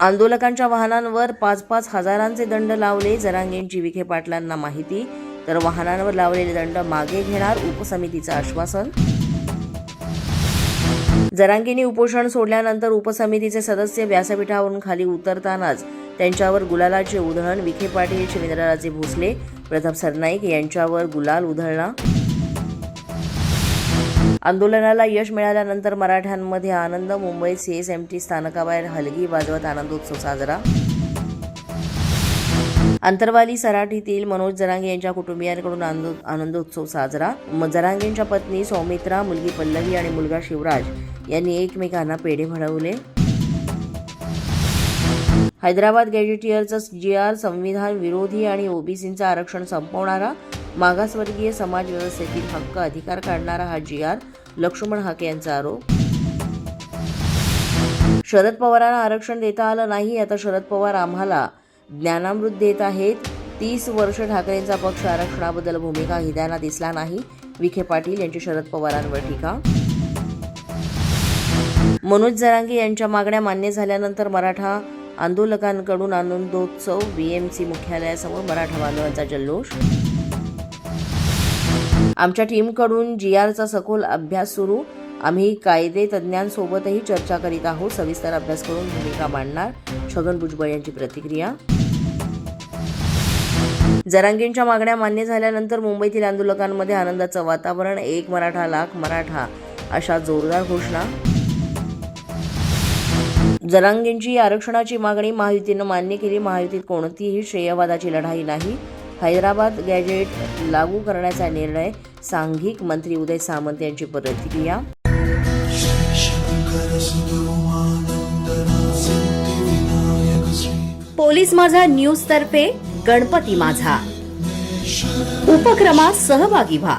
आंदोलकांच्या वाहनांवर पाच पाच हजारांचे दंड लावले. जरांगेंची विखे पाटलांना माहिती. तर वाहनांवर लावलेले दंड मागे घेणार उपसमितीचं आश्वासन. जरांगेंनी उपोषण सोडल्यानंतर उपसमितीचे सदस्य व्यासपीठावरून खाली उतरतानाच त्यांच्यावर गुलालाचे उधळण. विखे पाटील शिवेंद्रराजे भोसले प्रताप सरनाईक यांच्यावर गुलाल उधळला. आंदोलनाला यश मिळाल्यानंतर मराठ्यांमध्ये आनंद मुंबईत सीएसएमटी स्थानकाबाहेर हलगी वाजवत आनंदोत्सव साजरा. अंतरवाली सराठीतील मनोज जरांगे यांच्या कुटुंबियांकडून आनंद आनंदोत्सव साजरा. जरांगेंच्या पत्नी सौमित्रा मुलगी पल्लवी आणि मुलगा शिवराज यांनी एकमेकांना पेढे भरवले. हैदराबाद गॅजेटियरचं जी आर संविधान विरोधी आणि ओबीसींचा आरक्षण संपवणारा मागासवर्गीय समाज व्यवस्थेतील हक्क अधिकार काढणारा हा जी आर लक्ष्मण हाके यांचा आरोप. शरद पवारांना आरक्षण देता आलं नाही आता शरद पवार आम्हाला ज्ञानामृत देत आहेत. तीस वर्ष ठाकरेंचा पक्ष आरक्षणाबद्दल भूमिका घेताना दिसला नाही. विखे पाटील यांची शरद पवारांवर टीका. मनोज जरांगे यांच्या मागण्या मान्य झाल्यानंतर मराठा आंदोलकांकडून आनंदोत्सव बीएमसी मुख्यालयासमोर मराठा बांधवांचा जल्लोष आमच्या टीमकडून जी आरचा सखोल अभ्यास सुरू. आम्ही कायदे तज्ज्ञांसोबतही चर्चा करीत आहोत. सविस्तर अभ्यास करून भूमिका मांडणार छगन भुजबळ यांची प्रतिक्रिया. जरांगींच्या मागण्या मान्य झाल्यानंतर मुंबईतील आंदोलकांमध्ये आनंदाचं वातावरण एक मराठा लाख मराठा अशा जोरदार घोषणा. जरांगींची आरक्षणाची मागणी महायुतीनं मान्य केली. महायुतीत कोणतीही श्रेयवादाची लढाई नाही. हैदराबाद गॅजेट लागू करण्याचा निर्णय सांघिक मंत्री उदय सामंत यांची प्रतिक्रिया. पोलीस माझा न्यूज तर्फे गणपती माझा. उपक्रमात सहभागी व्हा.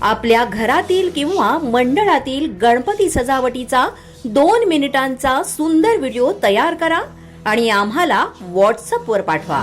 आपल्या घरातील किंवा मंडळातील गणपती सजावटीचा दोन मिनिटांचा सुंदर व्हिडिओ तयार करा आणि आम्हाला व्हॉट्सअपवर पाठवा.